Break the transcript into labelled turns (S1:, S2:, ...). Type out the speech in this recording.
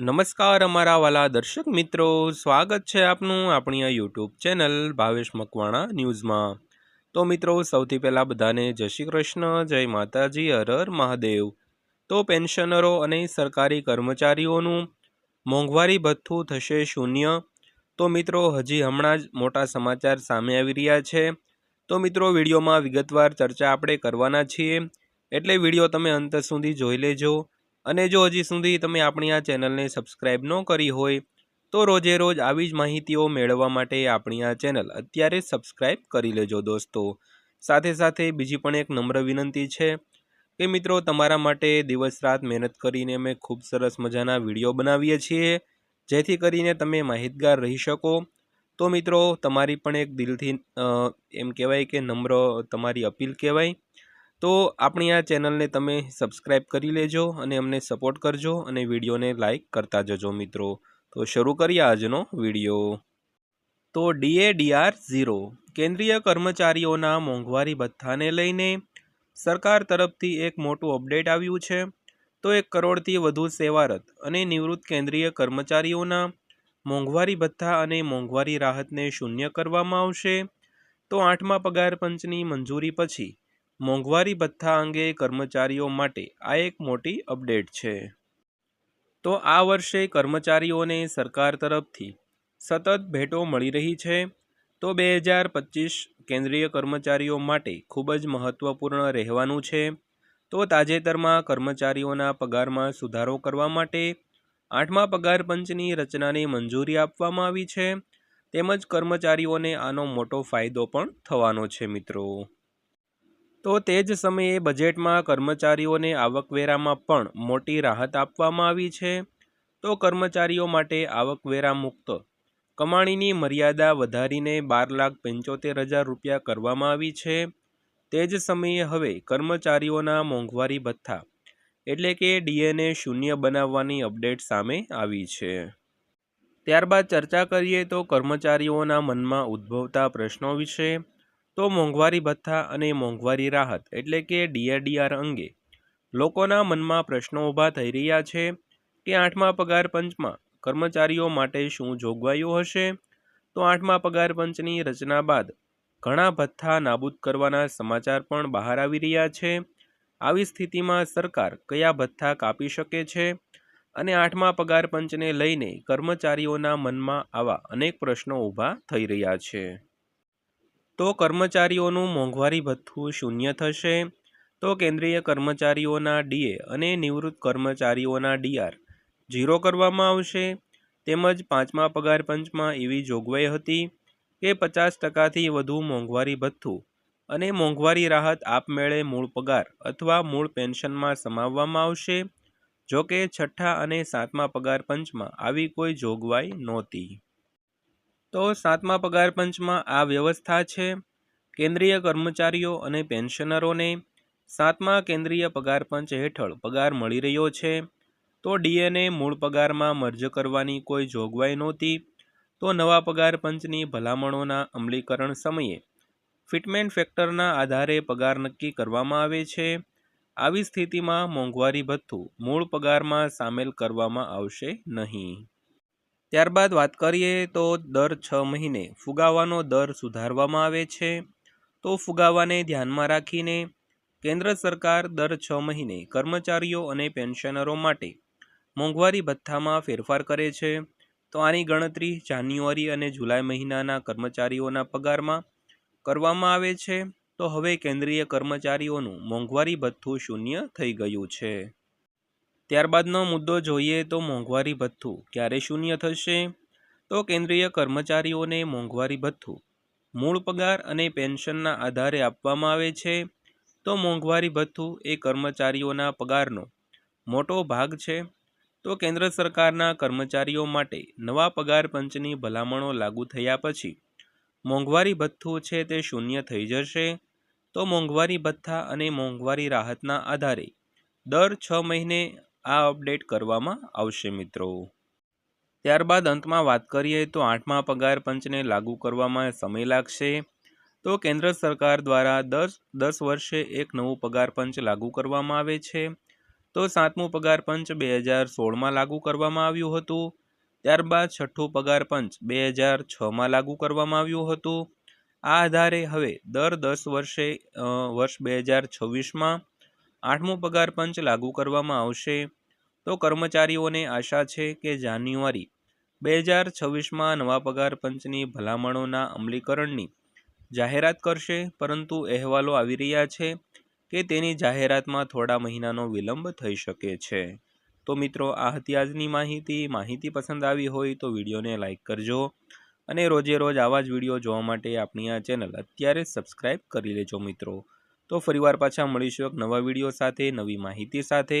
S1: નમસ્કાર અમારા વાલા દર્શક મિત્રો. સ્વાગત છે આપનું આપણી આ યુટ્યુબ ચેનલ ભાવેશ મકવાણા ન્યૂઝમાં. તો મિત્રો, સૌથી પહેલાં બધાને જય શ્રી કૃષ્ણ, જય માતાજી, હર હર મહાદેવ. તો પેન્શનરો અને સરકારી કર્મચારીઓનું મોંઘવારી ભથ્થું થશે શૂન્ય. તો મિત્રો, હજી હમણાં જ મોટા સમાચાર સામે આવી રહ્યા છે. તો મિત્રો, વિડીયોમાં વિગતવાર ચર્ચા આપણે કરવાના છીએ. એટલે વીડિયો તમે અંત સુધી જોઈ લેજો. અને જો હજી સુધી તમે આપણી આ ચેનલને સબસ્ક્રાઈબ ન કરી હોય, તો રોજે રોજ આવી જ માહિતીઓ મેળવવા માટે આપણી આ ચેનલ અત્યારે સબસ્ક્રાઈબ કરી લેજો દોસ્તો. સાથે સાથે બીજી પણ એક નમ્ર વિનંતી છે કે મિત્રો તમારા માટે દિવસ રાત મહેનત કરીને અમે ખૂબ સરસ મજાના વીડિયો બનાવીએ છીએ, જેથી કરીને તમે માહિતગાર રહી શકો. તો મિત્રો, તમારી પણ એક દિલથી એમ કહેવાય કે નમ્ર તમારી અપીલ કહેવાય. તો આપણી આ ચેનલને તમે સબસ્ક્રાઈબ કરી લેજો અને અમને સપોર્ટ કરજો અને વિડીયોને લાઇક કરતા જજો મિત્રો. તો શરૂ કરીએ આજનો વીડિયો. તો ડીએડીઆર ઝીરો, કેન્દ્રીય કર્મચારીઓના મોંઘવારી ભથ્થાને લઈને સરકાર તરફથી એક મોટું અપડેટ આવ્યું છે. તો એક કરોડથી વધુ સેવારત અને નિવૃત્ત કેન્દ્રીય કર્મચારીઓના મોંઘવારી ભથ્થા અને મોંઘવારી રાહતને શૂન્ય કરવામાં આવશે. તો આઠમા પગાર પંચની મંજૂરી પછી મોંઘવારી ભથ્થા અંગે કર્મચારીઓ માટે આ એક મોટી અપડેટ છે. તો આ વર્ષે કર્મચારીઓને સરકાર તરફથી સતત ભેટો મળી રહી છે. તો બે હજાર પચીસ કેન્દ્રીય કર્મચારીઓ માટે ખૂબ જ મહત્ત્વપૂર્ણ રહેવાનું છે. તો તાજેતરમાં કર્મચારીઓના પગારમાં સુધારો કરવા માટે આઠમા પગાર પંચની રચનાને મંજૂરી આપવામાં આવી છે. તેમજ કર્મચારીઓને આનો મોટો ફાયદો પણ થવાનો છે મિત્રો. તો તે જ સમયે બજેટમાં કર્મચારીઓને આવકવેરામાં પણ મોટી રાહત આપવામાં આવી છે. તો કર્મચારીઓ માટે આવકવેરા મુક્ત. કમાણીની મર્યાદા વધારીને બાર લાખ પંચોતેર હજાર રૂપિયા કરવામાં આવી છે. તે જ સમયે હવે કર્મચારીઓના મોંઘવારી ભથ્થા, એટલે કે ડીએનએ શૂન્ય બનાવવાની અપડેટ સામે આવી છે. ત્યારબાદ ચર્ચા કરીએ તો કર્મચારીઓના મનમાં ઉદ્ભવતા પ્રશ્નો વિશે. તો મોંઘવારી ભથ્થા અને મોંઘવારી રાહત એટલે કે ડીઆરડીઆર અંગે લોકોના મનમાં પ્રશ્નો ઊભા થઈ રહ્યા છે કે આઠમા પગાર પંચમાં કર્મચારીઓ માટે શું જોગવાઈઓ હશે? તો આઠમા પગાર પંચની રચના બાદ ઘણા ભથ્થા નાબૂદ કરવાના સમાચાર પણ બહાર આવી રહ્યા છે. આવી સ્થિતિમાં સરકાર કયા ભથ્થા કાપી શકે છે? અને આઠમા પગાર પંચને લઈને કર્મચારીઓના મનમાં આવા અનેક પ્રશ્નો ઊભા થઈ રહ્યા છે. તો કર્મચારીઓનું મોંઘવારી ભથ્થું શૂન્ય થશે. તો કેન્દ્રીય કર્મચારીઓના ડીએ અને નિવૃત્ત કર્મચારીઓના ડીઆર ઝીરો કરવામાં આવશે. તેમજ પાંચમા પગાર પંચમાં એવી જોગવાઈ હતી કે પચાસ ટકાથી વધુ મોંઘવારી ભથ્થું અને મોંઘવારી રાહત આપમેળે મૂળ પગાર અથવા મૂળ પેન્શનમાં સમાવવામાં આવશે. જોકે છઠ્ઠા અને સાતમા પગાર પંચમાં આવી કોઈ જોગવાઈ નહોતી. તો સાતમા પગાર પંચમાં આ વ્યવસ્થા છે. કેન્દ્રીય કર્મચારીઓ અને પેન્શનરોને સાતમા કેન્દ્રીય પગાર પંચ હેઠળ પગાર મળી રહ્યો છે. તો ડીએને મૂળ પગારમાં મર્જ કરવાની કોઈ જોગવાઈ નહોતી. તો નવા પગાર પંચની ભલામણોના અમલીકરણ સમયે ફિટમેન્ટ ફેક્ટરના આધારે પગાર નક્કી કરવામાં આવે છે. આવી સ્થિતિમાં મોંઘવારી ભથ્થું મૂળ પગારમાં સામેલ કરવામાં આવશે નહીં. ત્યારબાદ વાત કરીએ તો દર છ મહિને ફુગાવાનો દર સુધારવામાં આવે છે. તો ફુગાવાને ધ્યાનમાં રાખીને કેન્દ્ર સરકાર દર છ મહિને કર્મચારીઓ અને પેન્શનરો માટે મોંઘવારી ભથ્થામાં ફેરફાર કરે છે. તો આની ગણતરી જાન્યુઆરી અને જુલાઈ મહિનાના કર્મચારીઓના પગારમાં કરવામાં આવે છે. તો હવે કેન્દ્રીય કર્મચારીઓનું મોંઘવારી ભથ્થું શૂન્ય થઈ ગયું છે. ત્યારબાદનો મુદ્દો જોઈએ તો મોંઘવારી ભથ્થું. ક્યારે શૂન્ય થશે? તો કેન્દ્રીય કર્મચારીઓને મોંઘવારી ભથ્થું. મૂળ પગાર અને પેન્શનના આધારે આપવામાં આવે છે. તો મોંઘવારી ભથ્થું એ કર્મચારીઓના પગારનો મોટો ભાગ છે. તો કેન્દ્ર સરકારના કર્મચારીઓ માટે નવા પગાર પંચની ભલામણો લાગુ થયા પછી મોંઘવારી ભથ્થું છે તે શૂન્ય થઈ જશે. તો મોંઘવારી ભથ્થા અને મોંઘવારી રાહતના આધારે દર છ મહિને આ અપડેટ કરવામાં આવશે મિત્રો. ત્યારબાદ અંતમાં વાત કરીએ તો આઠમા પગાર પંચને લાગુ કરવામાં સમય લાગશે. તો કેન્દ્ર સરકાર દ્વારા દસ દસ વર્ષે એક નવું પગાર પંચ લાગુ કરવામાં આવે છે. તો સાતમું પગાર પંચ બે હજાર સોળમાં લાગુ કરવામાં આવ્યું હતું. ત્યારબાદ છઠ્ઠું પગાર પંચ બે હજાર છમાં લાગુ કરવામાં આવ્યું હતું. આ આધારે હવે દર દસ વર્ષે વર્ષ બે હજાર છવ્વીસમાં આઠમું પગાર પંચ લાગુ કરવામાં આવશે. તો કર્મચારીઓને આશા છે કે જાન્યુઆરી બે હજાર છવ્વીસમાં નવા પગાર પંચની ભલામણોના અમલીકરણની જાહેરાત કરશે, પરંતુ અહેવાલો આવી રહ્યા છે કે તેની જાહેરાતમાં થોડા મહિનાનો વિલંબ થઈ શકે છે. તો મિત્રો, આ હતી આજની માહિતી. માહિતી પસંદ આવી હોય તો વિડીયોને લાઇક કરજો અને રોજે રોજ આવા જ વીડિયો જોવા માટે આપણી આ ચેનલ અત્યારે સબસ્ક્રાઇબ કરી લેજો મિત્રો. તો ફરીવાર પાછા મળીશું એક નવા વીડિયો સાથે, નવી માહિતી સાથે.